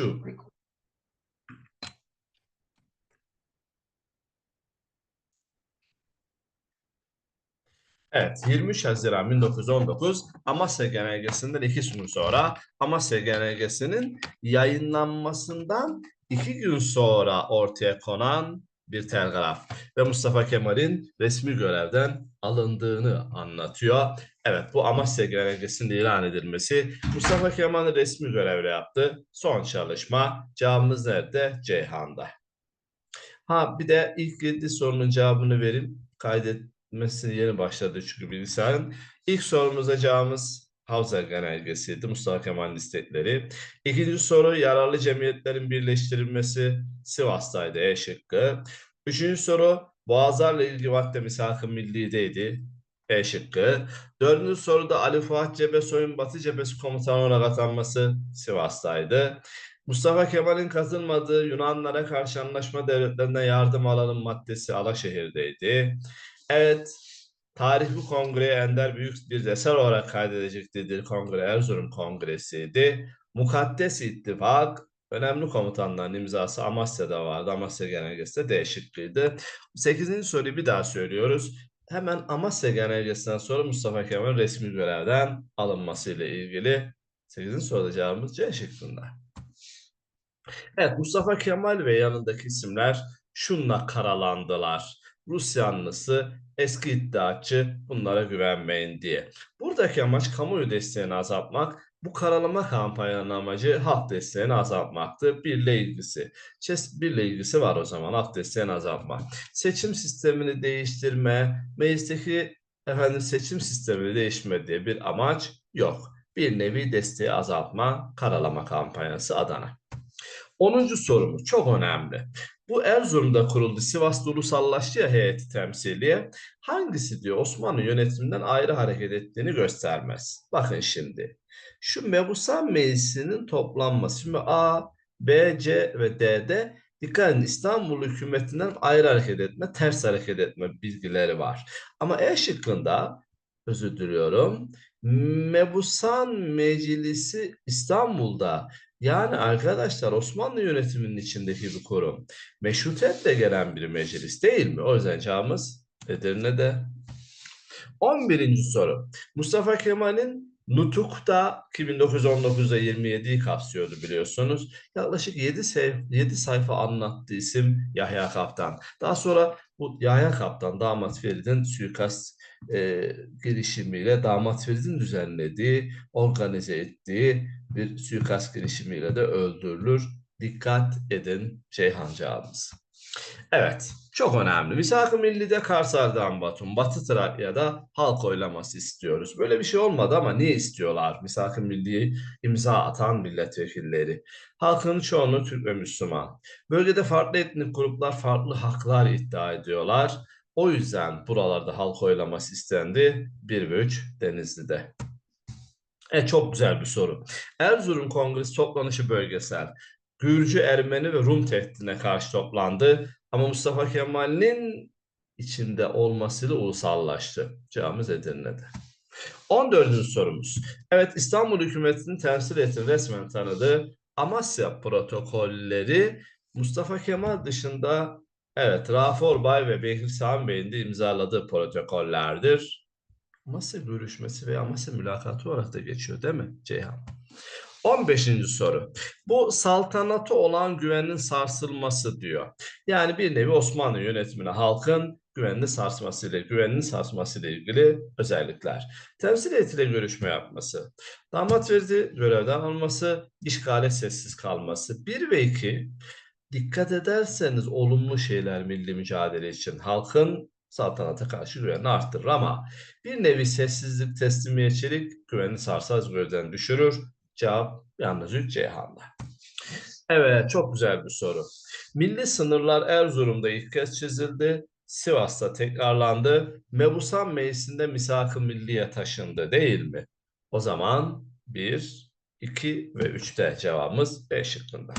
şu. Evet, 23 Haziran 1919 Amasya Genelgesi'nden iki gün sonra Amasya Genelgesi'nin yayınlanmasından iki gün sonra ortaya konan bir telgraf ve Mustafa Kemal'in resmi görevden alındığını anlatıyor. Evet, bu Amasya Genelgesi'nin ilan edilmesi Mustafa Kemal'in resmi görevle yaptı. Son çalışma cevabımız nerede? Ceyhan'da. Ha bir de ilk 7 sorunun cevabını verin. Kaydet Mesleği yeni başladı çünkü bilgisayarın. İlk sorumuza cevabımız Havza Genelgesi'ydi. Mustafa Kemal'in istekleri. İkinci soru yararlı cemiyetlerin birleştirilmesi Sivas'taydı E şıkkı. Üçüncü soru Boğazlarla ilgili vakte misak-ı milli'deydi. E şıkkı. Dördüncü soruda Ali Fuat Cebesoy'un Batı Cephesi komutanı olarak atanması Sivas'taydı. Mustafa Kemal'in katılmadığı Yunanlara karşı anlaşma devletlerine yardım alalım maddesi Alaşehir'deydi. Evet, tarih bu kongreye ender büyük bir eser olarak kaydedecek dediği kongre Erzurum Kongresi'ydi. Mukaddes İttifak, önemli komutanların imzası Amasya'da vardı. Amasya Genelgesi de D şıkkıydı. Sekizinci soruyu bir daha söylüyoruz. Hemen Amasya Genelgesi'nden sonra Mustafa Kemal'in resmi görevden alınması ile ilgili 8. soruda cevabımız C şıkkında. Evet Mustafa Kemal ve yanındaki isimler şunla karalandılar. Rus yanlısı, eski iddiaçı bunlara güvenmeyin diye. Buradaki amaç kamuoyu desteğini azaltmak, bu karalama kampanyanın amacı halk desteğini azaltmaktı. Birle ilgisi. Çes birle ilgisi var o zaman halk desteğini azaltmak. Seçim sistemini değiştirme, meclisteki efendim seçim sistemini değişme diye bir amaç yok. Bir nevi desteği azaltma, karalama kampanyası Adana. 10. sorumuz çok önemli. Bu Erzurum'da kuruldu. Sivas'ta ulusallaştı ya heyeti temsiliye. Hangisi diyor Osmanlı yönetiminden ayrı hareket ettiğini göstermez. Bakın şimdi. Şu Mebusan Meclisi'nin toplanması. Şimdi A, B, C ve D'de dikkat edin İstanbul hükümetinden ayrı hareket etme, ters hareket etme bilgileri var. Ama E şıkkında özür diliyorum. Mebusan Meclisi İstanbul'da yani arkadaşlar Osmanlı yönetiminin içindeki bir kurum. Meşrutiyetle gelen bir meclis değil mi? O yüzden cevabımız Edirne'de. 11. soru. Mustafa Kemal'in Nutuk'ta 1919'da 27'yi kapsıyordu biliyorsunuz. Yaklaşık 7, sayfa, 7 sayfa anlattığı isim Yahya Kaptan. Daha sonra bu Yahya Kaptan damat Ferid'in suikast e, girişimiyle damat Ferid'in düzenlediği, organize ettiği bir suikast girişimiyle de öldürülür. Dikkat edin Ceyhancağımız. Evet, çok önemli. Misak-ı Milli'de Karsar'dan Batum, Batı Trakya'da halk oylaması istiyoruz. Böyle bir şey olmadı ama niye istiyorlar? Misak-ı Milli'yi imza atan milletvekilleri. Halkın çoğunluğu Türk ve Müslüman. Bölgede farklı etnik gruplar farklı haklar iddia ediyorlar. O yüzden buralarda halk oylaması istendi. 1 ve 3 Denizli'de. Evet çok güzel bir soru. Erzurum Kongresi toplanışı bölgesel. Gürcü, Ermeni ve Rum tehdidine karşı toplandı. Ama Mustafa Kemal'in içinde olmasıyla ulusallaştı. Cevabımız Edirne'de. 14. sorumuz. Evet İstanbul hükümetinin temsil ettiği resmen tanıdığı Amasya protokolleri Mustafa Kemal dışında evet Rafi Orbay ve Bekir Sami Bey'in de imzaladığı protokollerdir. Amasya görüşmesi veya Amasya mülakatı olarak da geçiyor değil mi Ceyhan? 15. soru. Bu saltanatı olan güvenin sarsılması diyor. Yani bir nevi Osmanlı yönetimine halkın güvenini sarsmasıyla, güveninin sarsmasıyla ilgili özellikler. Temsil heyetiyle görüşme yapması, damat verdi görevden alması, işgale sessiz kalması. 1 ve 2 dikkat ederseniz olumlu şeyler milli mücadele için halkın saltanata karşı güvenini arttırır ama bir nevi sessizlik, teslimiyetçilik güveni sarsaz gözden düşürür. Cevap yalnız 3 Ceyhan'da. Evet çok güzel bir soru. Milli sınırlar Erzurum'da ilk kez çizildi. Sivas'ta tekrarlandı. Mebusan Meclisi'nde misak-ı milliye taşındı değil mi? O zaman 1, 2 ve 3'te cevabımız B şıkkında.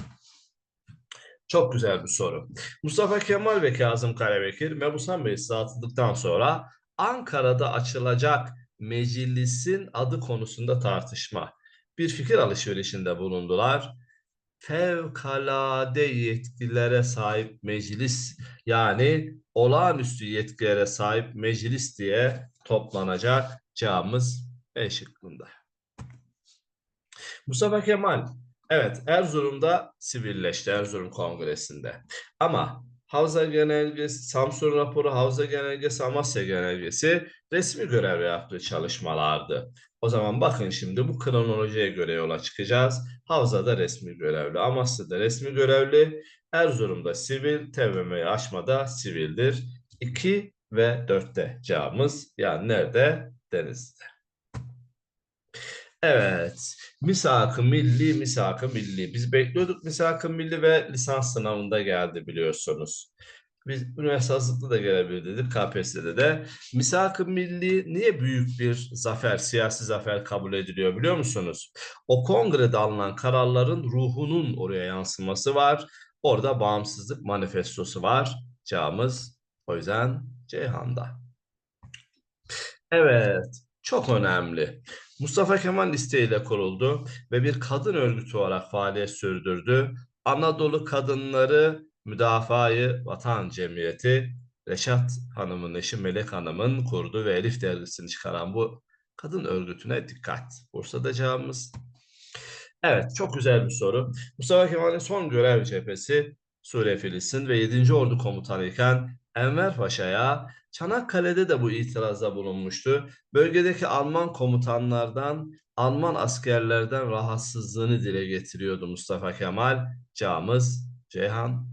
Çok güzel bir soru. Mustafa Kemal ve Kazım Karabekir Mebusan Meclisi atıldıktan sonra Ankara'da açılacak meclisin adı konusunda tartışma. Bir fikir alışverişinde bulundular. fevkalade yetkilere sahip meclis yani olağanüstü yetkilere sahip meclis diye toplanacak cevabımız E şıkkında. Mustafa Kemal evet Erzurum'da sivilleşti Erzurum Kongresi'nde. Ama Havza Genelgesi, Samsun raporu, Havza Genelgesi, Amasya Genelgesi resmi görev yaptığı çalışmalardı. O zaman bakın şimdi bu kronolojiye göre yola çıkacağız. Havza'da resmi görevli, Amasya'da resmi görevli, Erzurum'da sivil, TBMM'yi aşmada sivildir. 2 ve 4'te cevabımız yani nerede? Denizde. Evet. Misak-ı milli, misak-ı milli. Biz bekliyorduk misak-ı milli ve lisans sınavında geldi biliyorsunuz. Biz üniversite hazırlıkta da gelebilir dedik KPSS'de de. Misak-ı milli niye büyük bir zafer, siyasi zafer kabul ediliyor biliyor musunuz? O kongrede alınan kararların ruhunun oraya yansıması var. Orada bağımsızlık manifestosu var. Cevabımız o yüzden Ceyhan'da. Evet, çok önemli. Mustafa Kemal isteğiyle kuruldu ve bir kadın örgütü olarak faaliyet sürdürdü. Anadolu Kadınları Müdafaa-i Vatan Cemiyeti Reşat Hanım'ın eşi Melek Hanım'ın kurduğu ve Elif dergisini çıkaran bu kadın örgütüne dikkat. Bursa'da cevabımız. Evet, çok güzel bir soru. Mustafa Kemal'in son görev cephesi Suriye Filistin ve 7. Ordu Komutanı iken Enver Paşa'ya Çanakkale'de de bu itirazda bulunmuştu. Bölgedeki Alman komutanlardan, Alman askerlerden rahatsızlığını dile getiriyordu Mustafa Kemal. Cağımız Ceyhan.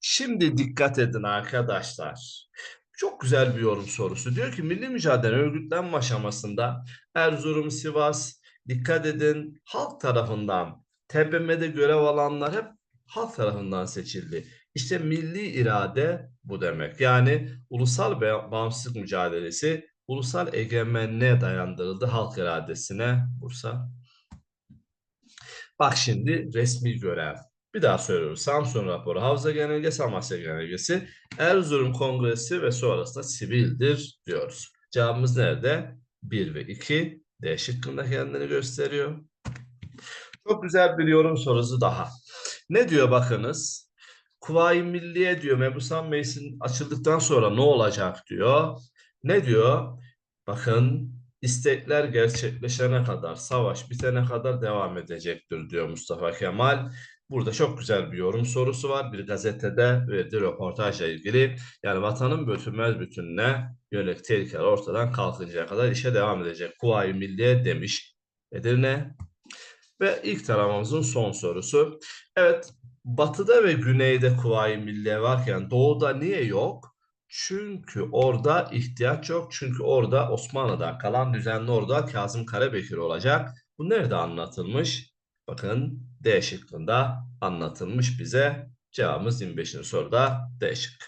Şimdi dikkat edin arkadaşlar. Çok güzel bir yorum sorusu. Diyor ki milli mücadele örgütlenme aşamasında Erzurum, Sivas, dikkat edin halk tarafından TBMM'de görev alanlar hep halk tarafından seçildi. İşte milli irade bu demek. Yani ulusal bağımsızlık mücadelesi ulusal egemenliğe dayandırıldı halk iradesine Bursa. Bak şimdi resmi görev. Bir daha söylüyoruz. Samsun raporu, Havza Genelgesi, Amasya Genelgesi, Erzurum Kongresi ve sonrasında sivildir diyoruz. Cevabımız nerede? 1 ve 2. D şıkkında kendini gösteriyor. Çok güzel bir yorum sorusu daha. Ne diyor bakınız? Kuvayi Milliye diyor Mebusan Meclisi'nin açıldıktan sonra ne olacak diyor. Ne diyor? Bakın istekler gerçekleşene kadar, savaş bitene kadar devam edecektir diyor Mustafa Kemal. Burada çok güzel bir yorum sorusu var. Bir gazetede verdiği röportajla ilgili. Yani vatanın bölünmez bütününe yönelik tehlikeler ortadan kalkıncaya kadar işe devam edecek. Kuvayi Milliye demiş. Edirne. Ve ilk taramamızın son sorusu. Evet, batıda ve güneyde Kuvayi Milliye varken doğuda niye yok? Çünkü orada ihtiyaç yok. Çünkü orada Osmanlı'dan kalan düzenli orada Kazım Karabekir olacak. Bu nerede anlatılmış? Bakın D şıkkında anlatılmış bize. Cevabımız 25. soruda D şıkkı.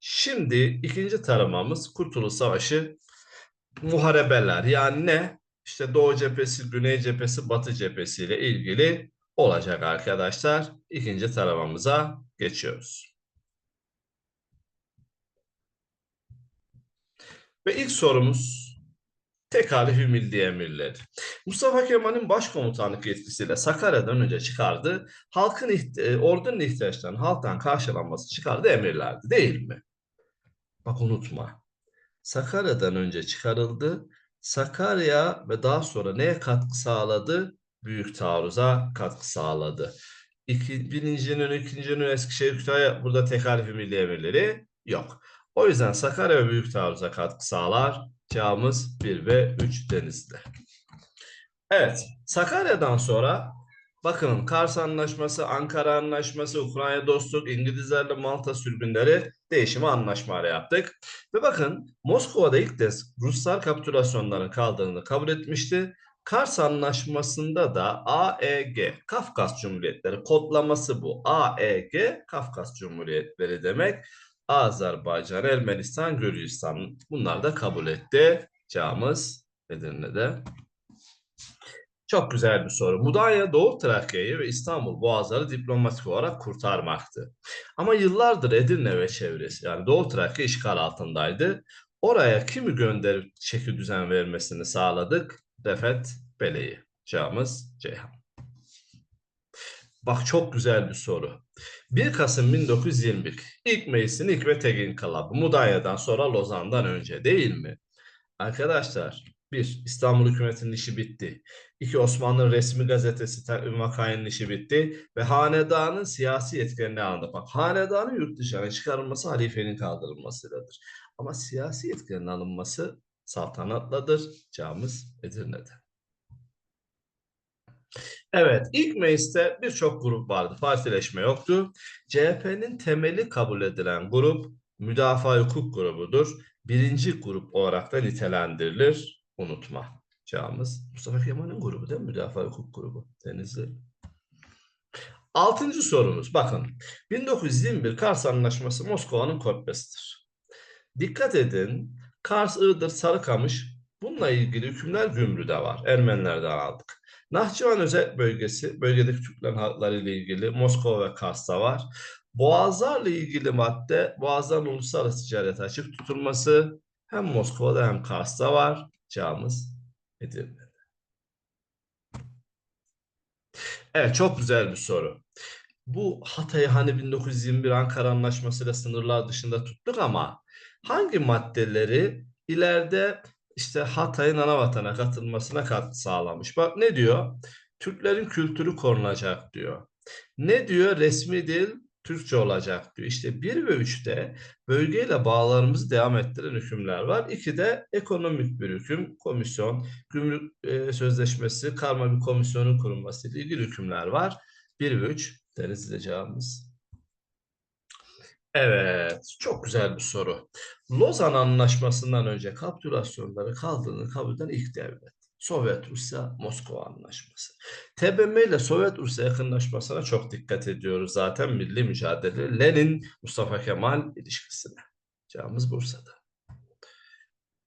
Şimdi ikinci taramamız Kurtuluş Savaşı muharebeler. Yani ne? İşte Doğu cephesi, Güney cephesi, Batı cephesi ile ilgili olacak arkadaşlar. İkinci taramamıza geçiyoruz. Ve ilk sorumuz Tekalifi Milli Emirleri. Mustafa Kemal'in başkomutanlık yetkisiyle Sakarya'dan önce çıkardı. Halkın ihti ordunun ihtiyaçlarının halktan karşılanması çıkardı emirlerdi değil mi? Bak unutma. Sakarya'dan önce çıkarıldı. Sakarya ve daha sonra neye katkı sağladı? Büyük taarruza katkı sağladı. İki, birincinin, ikincinin Eskişehir Kütahya burada tekalifi milli emirleri yok. O yüzden Sakarya ve Büyük Taarruz'a katkı sağlar. Cevabımız 1 ve 3 denizde. Evet, Sakarya'dan sonra bakın Kars Anlaşması, Ankara Anlaşması, Ukrayna Dostluk, İngilizlerle Malta sürgünleri değişimi anlaşmaları yaptık. Ve bakın Moskova'da ilk kez Ruslar kapitülasyonların kaldığını kabul etmişti. Kars Anlaşması'nda da AEG, Kafkas Cumhuriyetleri kodlaması bu. AEG, Kafkas Cumhuriyetleri demek. Azerbaycan, Ermenistan, Gürcistan bunlar da kabul etti. Cağımız Edirne'de. Çok güzel bir soru. Mudanya Doğu Trakya'yı ve İstanbul Boğazları diplomatik olarak kurtarmaktı. Ama yıllardır Edirne ve çevresi yani Doğu Trakya işgal altındaydı. Oraya kimi gönderip çeki düzen vermesini sağladık? Refet Bele'yi. Cevabımız Ceyhan. Bak çok güzel bir soru. 1 Kasım 1921 ilk meclisin ilk ve tek inkılabı Mudanya'dan sonra Lozan'dan önce değil mi? Arkadaşlar bir İstanbul hükümetinin işi bitti. İki Osmanlı resmi gazetesi vakayının işi bitti ve hanedanın siyasi yetkilerini aldı. Bak hanedanın yurt dışına çıkarılması halifenin kaldırılmasıyladır. Ama siyasi yetkilerin alınması saltanatladır. Camız Edirne'de. Evet, ilk mecliste birçok grup vardı. Partileşme yoktu. CHP'nin temeli kabul edilen grup müdafaa hukuk grubudur. Birinci grup olarak da nitelendirilir. Unutma. Cağımız Mustafa Kemal'in grubu değil mi? Müdafaa hukuk grubu. Denizli. Altıncı sorumuz. Bakın. 1921 Kars Anlaşması Moskova'nın kopyasıdır. Dikkat edin. Kars, Iğdır, Sarıkamış bununla ilgili hükümler Gümrü'de var. Ermenilerden aldık. Nahçıvan özel bölgesi, bölgedeki Türklerin hakları ile ilgili Moskova ve Kars'ta var. Boğazlarla ilgili madde, Boğazların uluslararası ticaret açık tutulması hem Moskova'da hem Kars'ta var. Çağımız Edirne'de. Evet, çok güzel bir soru. Bu Hatay'ı hani 1921 Ankara Anlaşması ile sınırlar dışında tuttuk ama hangi maddeleri ileride işte Hatay'ın ana vatana katılmasına katkı sağlamış. Bak ne diyor? Türklerin kültürü korunacak diyor. Ne diyor? Resmi dil Türkçe olacak diyor. İşte 1 ve 3'te bölgeyle bağlarımızı devam ettiren hükümler var. 2'de ekonomik bir hüküm, komisyon, gümrük e, sözleşmesi, karma bir komisyonun kurulması ile ilgili hükümler var. 1 ve 3 deriz cevabımız. Evet, çok güzel bir soru. Lozan Anlaşması'ndan önce kapitülasyonları kaldığını kabul eden ilk devlet. Sovyet Rusya Moskova Anlaşması. TBMM ile Sovyet Rusya yakınlaşmasına çok dikkat ediyoruz zaten milli mücadele. Lenin Mustafa Kemal ilişkisine. Cevabımız Bursa'da.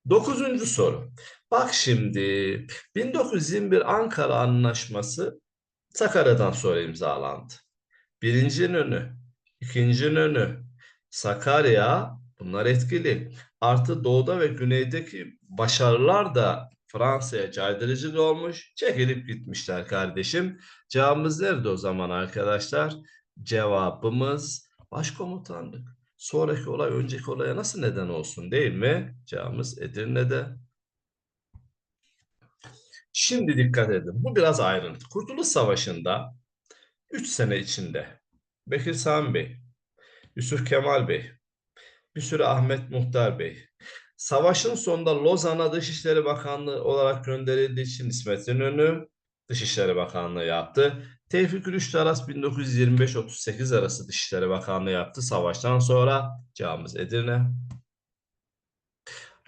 Dokuzuncu soru. Bak şimdi 1921 Ankara Anlaşması Sakarya'dan sonra imzalandı. Birincinin önü, ikincinin önü, Sakarya bunlar etkili. Artı doğuda ve güneydeki başarılar da Fransa'ya caydırıcı olmuş. Çekilip gitmişler kardeşim. Cevabımız nerede o zaman arkadaşlar? Cevabımız başkomutanlık. Sonraki olay önceki olaya nasıl neden olsun değil mi? Cevabımız Edirne'de. Şimdi dikkat edin. Bu biraz ayrıntı. Kurtuluş Savaşı'nda 3 sene içinde Bekir Sami Bey, Yusuf Kemal Bey, bir sürü Ahmet Muhtar Bey. Savaşın sonunda Lozan'a Dışişleri Bakanlığı olarak gönderildiği için İsmet İnönü Dışişleri Bakanlığı yaptı. Tevfik Rüştü Aras 1925-38 arası Dışişleri Bakanlığı yaptı. Savaştan sonra cevabımız Edirne.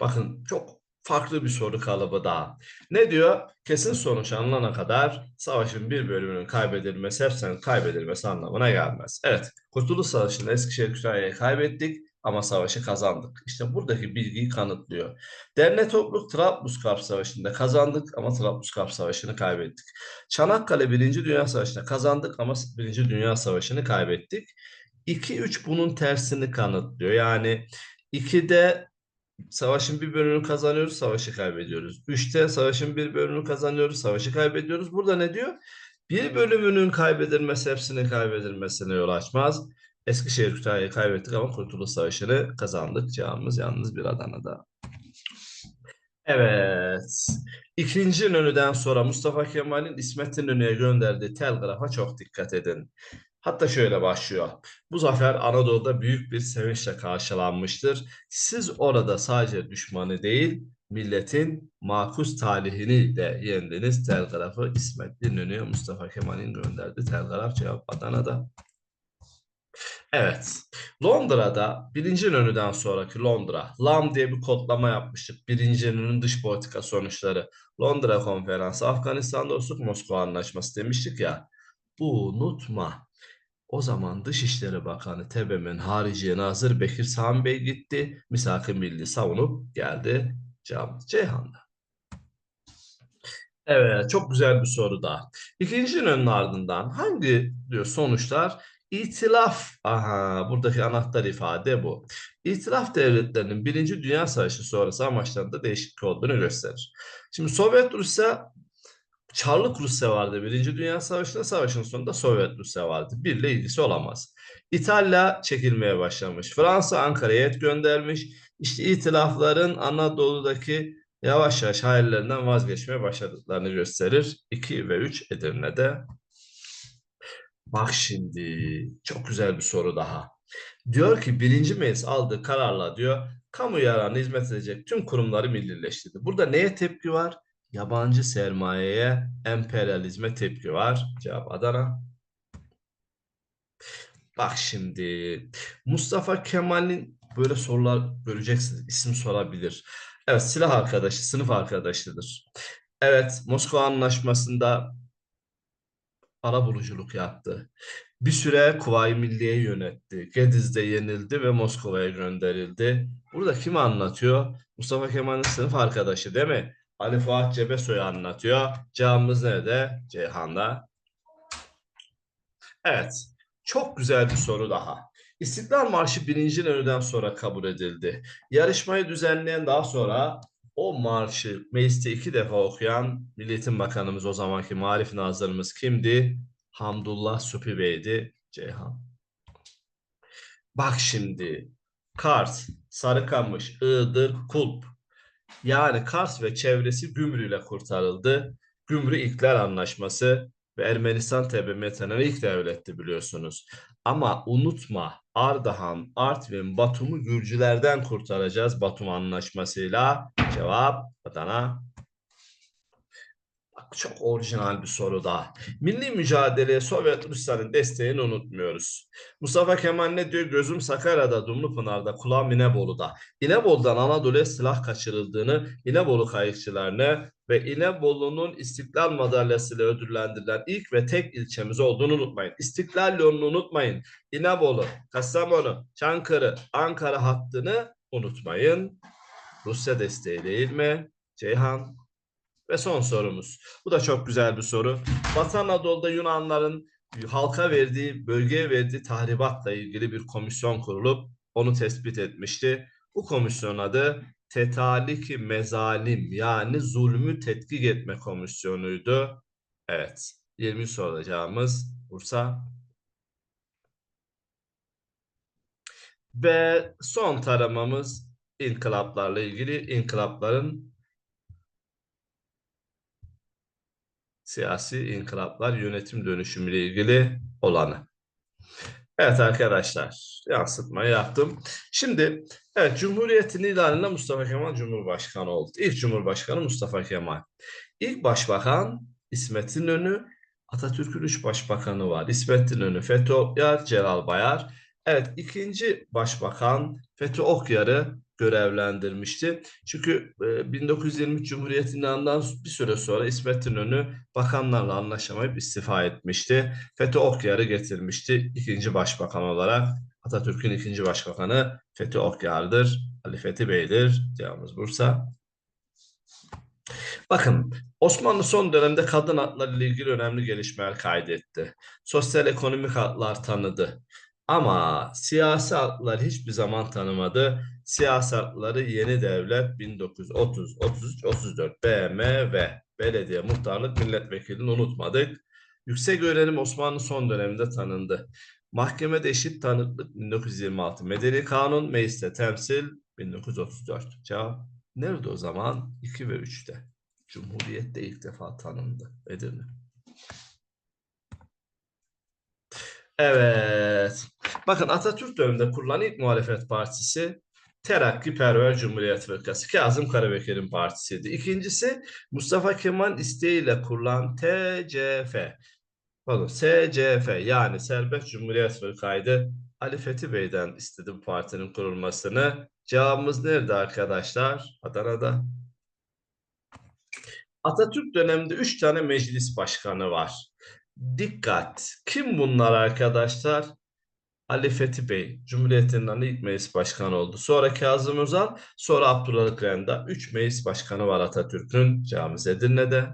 Bakın çok farklı bir soru kalıbı daha. Ne diyor? Kesin sonuç alınana kadar savaşın bir bölümünün kaybedilmesi hepsinin kaybedilmesi anlamına gelmez. Evet, Kurtuluş Savaşı'nda Eskişehir Kütahya'yı kaybettik ama savaşı kazandık. İşte buradaki bilgiyi kanıtlıyor. Derne Topluk Trablusgarp Savaşı'nda kazandık ama Trablusgarp Savaşı'nı kaybettik. Çanakkale Birinci Dünya Savaşı'nda kazandık ama Birinci Dünya Savaşı'nı kaybettik. 2-3 bunun tersini kanıtlıyor. Yani 2'de Savaşın bir bölümünü kazanıyoruz, savaşı kaybediyoruz. Üçte savaşın bir bölümünü kazanıyoruz, savaşı kaybediyoruz. Burada ne diyor? Bir bölümünün kaybedilmesi hepsinin kaybedilmesine yol açmaz. Eskişehir Kütahya'yı kaybettik ama Kurtuluş Savaşı'nı kazandık. Cevabımız yalnız bir Adana'da. Evet. İkinci İnönü'den sonra Mustafa Kemal'in İsmet İnönü'ye gönderdiği telgrafa çok dikkat edin. Hatta şöyle başlıyor. Bu zafer Anadolu'da büyük bir sevinçle karşılanmıştır. Siz orada sadece düşmanı değil, milletin makus talihini de yendiniz. Telgrafı İsmet İnönü'ye Mustafa Kemal'in gönderdi. Telgraf cevap Adana'da. Evet. Londra'da birinci İnönü'den sonraki Londra, LAM diye bir kodlama yapmıştık. Birinci İnönü'nün dış politika sonuçları. Londra konferansı, Afganistan dostluk, Moskova anlaşması demiştik ya. Bu unutma. O zaman Dışişleri Bakanı TBMM'nin Hariciye Nazır Bekir Sami Bey gitti. Misak-ı Milli savunup geldi Cam Ceyhan'da. Evet çok güzel bir soru daha. İkincinin ardından hangi diyor sonuçlar İtilaf, aha buradaki anahtar ifade bu. İtilaf devletlerinin Birinci Dünya Savaşı sonrası amaçlarında değişiklik olduğunu gösterir. Şimdi Sovyet Rusya Çarlık Rusya vardı. Birinci Dünya Savaşı'nda savaşın sonunda Sovyet Rusya vardı. Birle ilgisi olamaz. İtalya çekilmeye başlamış. Fransa Ankara'ya et göndermiş. İşte itilafların Anadolu'daki yavaş yavaş hayallerinden vazgeçmeye başladıklarını gösterir. 2 ve 3 Edirne'de. Bak şimdi çok güzel bir soru daha. Diyor ki birinci meclis aldığı kararla diyor kamu yararına hizmet edecek tüm kurumları millileştirdi. Burada neye tepki var? Yabancı sermayeye, emperyalizme tepki var. Cevap Adana. Bak şimdi Mustafa Kemal'in böyle sorular göreceksiniz. İsim sorabilir. Evet silah arkadaşı, sınıf arkadaşıdır. Evet Moskova Anlaşması'nda ara buluculuk yaptı. Bir süre Kuvayi Milliye yönetti. Gediz'de yenildi ve Moskova'ya gönderildi. Burada kimi anlatıyor? Mustafa Kemal'in sınıf arkadaşı değil mi? Ali Fuat Cebesoy'u anlatıyor. Cevabımız nerede? Ceyhan'da. Evet. Çok güzel bir soru daha. İstiklal Marşı birinci İnönü'den sonra kabul edildi. Yarışmayı düzenleyen daha sonra o marşı mecliste iki defa okuyan Milliyetin Bakanımız o zamanki Marif Nazırımız kimdi? Hamdullah Supi Bey'di. Ceyhan. Bak şimdi Kars, Sarıkamış, Iğdır, Kulp. Yani Kars ve çevresi Gümrü ile kurtarıldı. Gümrü İlkler Anlaşması ve Ermenistan TBMT'nin ilk devletti biliyorsunuz. Ama unutma Ardahan, Artvin, Batum'u Gürcülerden kurtaracağız Batum Anlaşması'yla. Cevap Adana. Çok orijinal bir soru daha. Milli mücadeleye Sovyet Rusya'nın desteğini unutmuyoruz. Mustafa Kemal ne diyor? Gözüm Sakarya'da, Dumlupınar'da, kulağım İnebolu'da. İnebolu'dan Anadolu'ya silah kaçırıldığını, İnebolu kayıkçılarını ve İnebolu'nun İstiklal Madalyası'yla ödüllendirilen ilk ve tek ilçemiz olduğunu unutmayın. İstiklal yolunu unutmayın. İnebolu, Kastamonu, Çankırı, Ankara hattını unutmayın. Rusya desteği değil mi? Ceyhan. Ve son sorumuz. Bu da çok güzel bir soru. Batı Anadolu'da Yunanların halka verdiği, bölgeye verdiği tahribatla ilgili bir komisyon kurulup onu tespit etmişti. Bu komisyon adı Tetaliki Mezalim yani zulmü tetkik etme komisyonuydu. Evet. 20 soracağımız Bursa. Ve son taramamız inkılaplarla ilgili inkılapların siyasi inkılaplar yönetim dönüşümüyle ilgili olanı. Evet arkadaşlar yansıtmayı yaptım. Şimdi evet Cumhuriyet'in ilanında Mustafa Kemal Cumhurbaşkanı oldu. İlk Cumhurbaşkanı Mustafa Kemal. İlk Başbakan İsmet İnönü, Atatürk'ün üç başbakanı var. İsmet İnönü, Fethi Okyar, Celal Bayar. Evet ikinci başbakan Fethi Okyar'ı görevlendirmişti. Çünkü e, 1923 Cumhuriyeti'nden bir süre sonra İsmet İnönü bakanlarla anlaşamayıp istifa etmişti. Fethi Okyar'ı getirmişti ikinci başbakan olarak. Atatürk'ün ikinci başbakanı Fethi Okyar'dır. Ali Fethi Bey'dir. Cevabımız Bursa. Bakın Osmanlı son dönemde kadın hakları ile ilgili önemli gelişmeler kaydetti. Sosyal ekonomik haklar tanıdı. Ama siyasi haklar hiçbir zaman tanımadı. Siyasi hakları yeni devlet 1930, 33, 34 BMW, belediye, muhtarlık, milletvekilini unutmadık. Yüksek öğrenim Osmanlı son döneminde tanındı. Mahkemede eşit tanıklık 1926, Medeni Kanun, mecliste temsil 1934. Cevap nerede o zaman? 2 ve 3'te. Cumhuriyette ilk defa tanındı. Edirne. Evet. Bakın Atatürk döneminde kurulan ilk muhalefet partisi Terakkiperver Cumhuriyet Fırkası Kazım Karabekir'in partisiydi. İkincisi Mustafa Kemal isteğiyle kurulan TCF. Pardon SCF yani Serbest Cumhuriyet Fırkaydı. Ali Fethi Bey'den istedi bu partinin kurulmasını. Cevabımız nerede arkadaşlar? Adana'da. Atatürk döneminde üç tane meclis başkanı var. Dikkat! Kim bunlar arkadaşlar? Ali Fethi Bey, Cumhuriyet'in ilk meclis başkanı oldu. Sonra Kazım Özal, sonra Abdülhamit Renda. Üç meclis başkanı var Atatürk'ün. Camiz Edirne'de.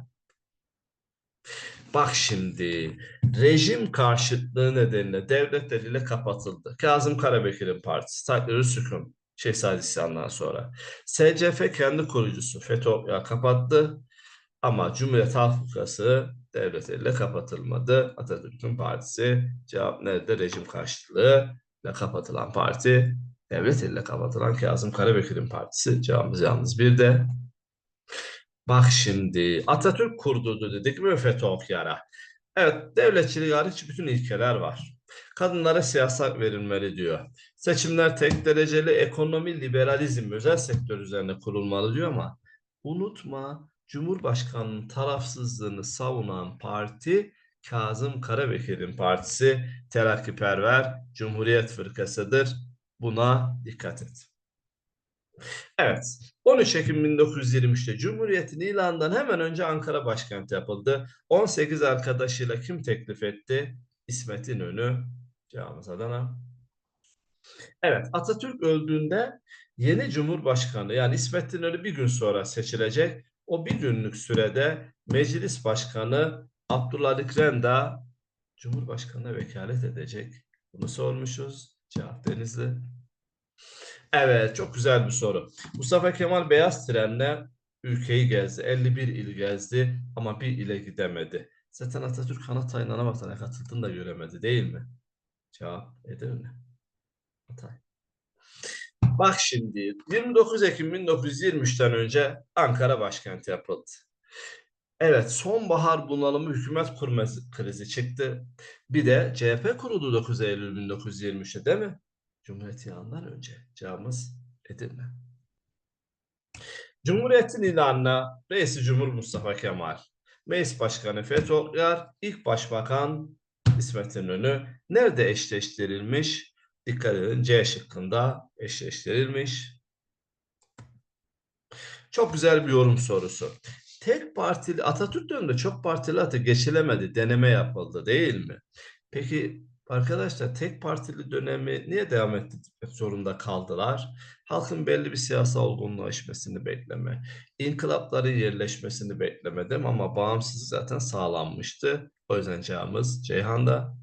Bak şimdi rejim karşıtlığı nedeniyle devletleriyle kapatıldı. Kazım Karabekir'in partisi, Takdir Sükun, Şehzade İsyan'dan sonra. SCF kendi kurucusu FETÖ kapattı. Ama Cumhuriyet Halk Fırkası devlet elle kapatılmadı. Atatürk'ün partisi cevap nerede? Rejim karşıtlığı ile kapatılan parti devlet elle kapatılan Kazım Karabekir'in partisi. Cevabımız yalnız bir de. Bak şimdi Atatürk kurdurdu dedik mi FETÖ Okyar'a? Evet devletçilik hariç bütün ilkeler var. Kadınlara siyaset verilmeli diyor. Seçimler tek dereceli ekonomi liberalizm özel sektör üzerine kurulmalı diyor ama unutma Cumhurbaşkanının tarafsızlığını savunan parti Kazım Karabekir'in partisi Terakkiperver Cumhuriyet Fırkası'dır. Buna dikkat et. Evet, 13 Ekim 1923'te Cumhuriyet'in ilanından hemen önce Ankara başkenti yapıldı. 18 arkadaşıyla kim teklif etti? İsmet İnönü. Cevabımız Adana. Evet, Atatürk öldüğünde yeni Cumhurbaşkanı yani İsmet İnönü bir gün sonra seçilecek. O bir günlük sürede Meclis Başkanı Abdülhalik Renda Cumhurbaşkanı'na vekalet edecek. Bunu sormuşuz. Cevap Denizli. Evet, çok güzel bir soru. Mustafa Kemal beyaz trenle ülkeyi gezdi. 51 il gezdi ama bir ile gidemedi. Zaten Atatürk Hatay'ın ana vatana katıldığını da göremedi değil mi? Cevap Edirne. Hatay. Bak şimdi 29 Ekim 1923'ten önce Ankara başkenti yapıldı. Evet sonbahar bunalımı hükümet kurma krizi çıktı. Bir de CHP kuruldu 9 Eylül 1923'te değil mi? Cumhuriyet ilanından önce. Cevabımız Edirne. Cumhuriyetin ilanına Reisi Cumhur Mustafa Kemal, Meclis Başkanı Fethi Okyar, ilk Başbakan İsmet İnönü nerede eşleştirilmiş? Dikkat edin C şıkkında eşleştirilmiş. Çok güzel bir yorum sorusu. Tek partili Atatürk döneminde çok partili atı geçilemedi, deneme yapıldı değil mi? Peki arkadaşlar tek partili dönemi niye devam etmek zorunda kaldılar? Halkın belli bir siyasal olgunlaşmasını bekleme, inkılapların yerleşmesini beklemedim ama bağımsızlık zaten sağlanmıştı. O yüzden cevabımız Ceyhan'da.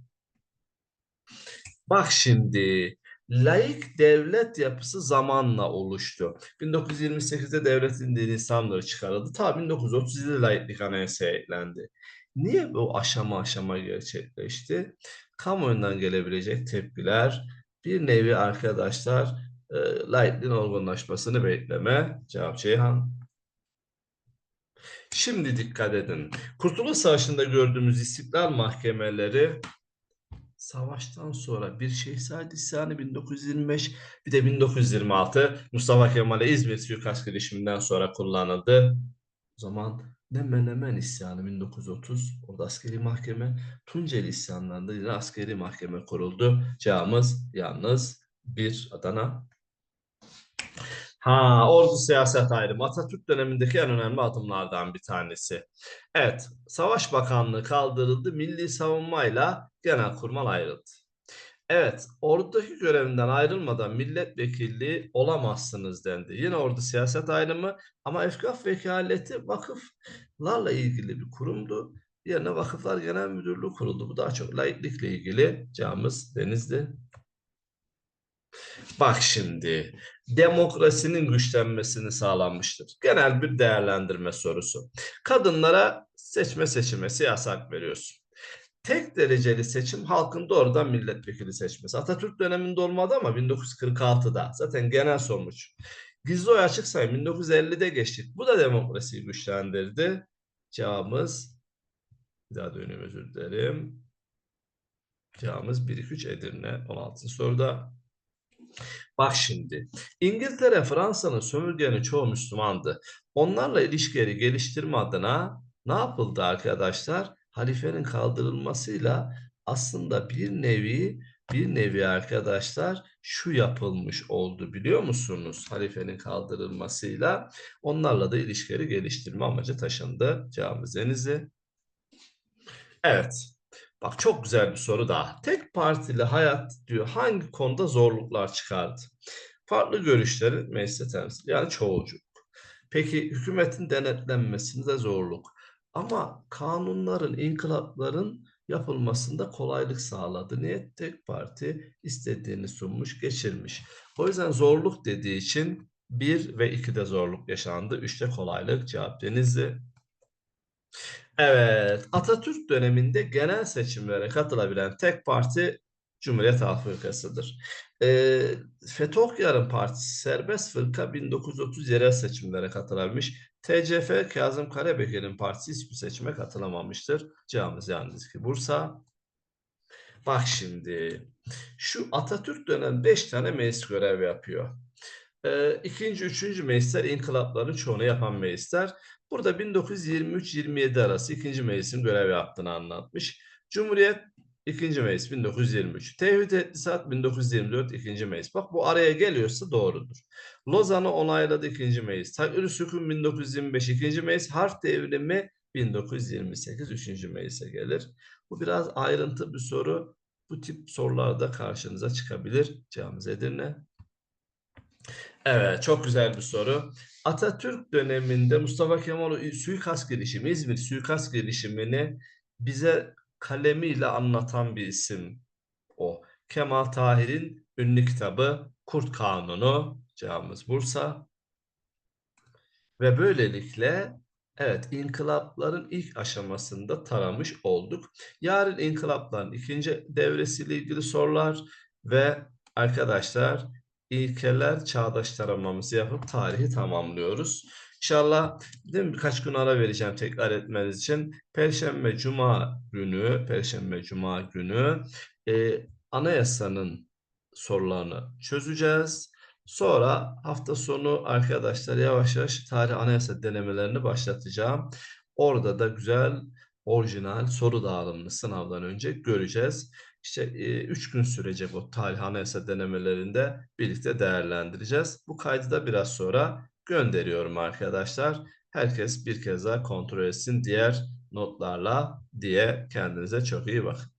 Bak şimdi laik devlet yapısı zamanla oluştu. 1928'de devletin dini İslamları çıkarıldı. Ta 1937'de laiklik anayasaya eklendi. Niye bu aşama aşama gerçekleşti? Kamuoyundan gelebilecek tepkiler bir nevi arkadaşlar e, laikliğin olgunlaşmasını bekleme. Cevap Ceyhan. Şimdi dikkat edin. Kurtuluş Savaşı'nda gördüğümüz istiklal mahkemeleri savaştan sonra bir Şehzade isyanı 1925 bir de 1926 Mustafa Kemal'e İzmir suikast girişiminden sonra kullanıldı. O zaman ne Menemen isyanı 1930 orada askeri mahkeme Tunceli isyanlarında yine askeri mahkeme kuruldu. Cevabımız yalnız bir Adana. Ha, ordu siyaset ayrımı Atatürk dönemindeki en önemli adımlardan bir tanesi. Evet, Savaş Bakanlığı kaldırıldı, Milli Savunmayla Genelkurmay ayrıldı. Evet, ordudaki görevinden ayrılmadan milletvekilliği olamazsınız dendi. Yine ordu siyaset ayrımı ama Efkaf Vekaleti vakıflarla ilgili bir kurumdu. Yerine Vakıflar Genel Müdürlüğü kuruldu. Bu daha çok laiklikle ilgili. Camımız Denizli. Bak şimdi demokrasinin güçlenmesini sağlanmıştır. Genel bir değerlendirme sorusu. Kadınlara seçme seçilmesi yasak veriyorsun. Tek dereceli seçim halkın doğrudan milletvekili seçmesi. Atatürk döneminde olmadı ama 1946'da zaten genel sonuç. Gizli oy açık sayım 1950'de geçtik. Bu da demokrasiyi güçlendirdi. Cevabımız bir daha dönüyorum özür dilerim. Cevabımız 1-2-3 Edirne 16. soruda. Bak şimdi İngiltere Fransa'nın sömürgeni çoğu Müslümandı. Onlarla ilişkileri geliştirme adına ne yapıldı arkadaşlar? Halifenin kaldırılmasıyla aslında bir nevi bir nevi arkadaşlar şu yapılmış oldu biliyor musunuz? Halifenin kaldırılmasıyla onlarla da ilişkileri geliştirme amacı taşındı. Cevabımız Denizli. Evet. Bak çok güzel bir soru daha. Tek partili hayat diyor hangi konuda zorluklar çıkardı? Farklı görüşleri meclise temsil yani çoğulculuk. Peki hükümetin denetlenmesinde zorluk. Ama kanunların, inkılapların yapılmasında kolaylık sağladı. Niye? Tek parti istediğini sunmuş, geçirmiş. O yüzden zorluk dediği için bir ve iki de zorluk yaşandı. Üçte kolaylık cevap Denizli. Evet, Atatürk döneminde genel seçimlere katılabilen tek parti Cumhuriyet Halk Fırkası'dır. Ee, Fethi Okyar'ın partisi Serbest Fırka 1930 yerel seçimlere katılabilmiş. TCF Kazım Karabekir'in partisi hiçbir seçime katılamamıştır. Cevabımız yalnız ki Bursa. Bak şimdi şu Atatürk dönem 5 tane meclis görev yapıyor. Ee, ikinci, üçüncü meclisler inkılapların çoğunu yapan meclisler. Burada 1923-27 arası ikinci meclisin görev yaptığını anlatmış. Cumhuriyet ikinci meclis 1923. Tevhid Etlisat 1924 ikinci meclis. Bak bu araya geliyorsa doğrudur. Lozan'ı onayladı ikinci meclis. Takdir Sükun 1925 ikinci meclis. Harf devrimi 1928 üçüncü meclise gelir. Bu biraz ayrıntı bir soru. Bu tip sorularda karşınıza çıkabilir. Cevabımız Edirne. Evet, çok güzel bir soru. Atatürk döneminde Mustafa Kemal suikast girişimi, İzmir suikast girişimini bize kalemiyle anlatan bir isim o. Kemal Tahir'in ünlü kitabı Kurt Kanunu, cevabımız Bursa. Ve böylelikle evet inkılapların ilk aşamasında taramış olduk. Yarın inkılapların ikinci devresiyle ilgili sorular ve arkadaşlar ilkeler çağdaş taramamızı yapıp tarihi tamamlıyoruz. İnşallah değil mi, birkaç gün ara vereceğim tekrar etmeniz için. Perşembe, Cuma günü, Perşembe, Cuma günü e, anayasanın sorularını çözeceğiz. Sonra hafta sonu arkadaşlar yavaş yavaş tarih anayasa denemelerini başlatacağım. Orada da güzel orijinal soru dağılımını sınavdan önce göreceğiz. İşte e, üç gün sürecek o tarih anayasa denemelerinde birlikte değerlendireceğiz. Bu kaydı da biraz sonra gönderiyorum arkadaşlar. Herkes bir kez daha kontrol etsin diğer notlarla diye kendinize çok iyi bakın.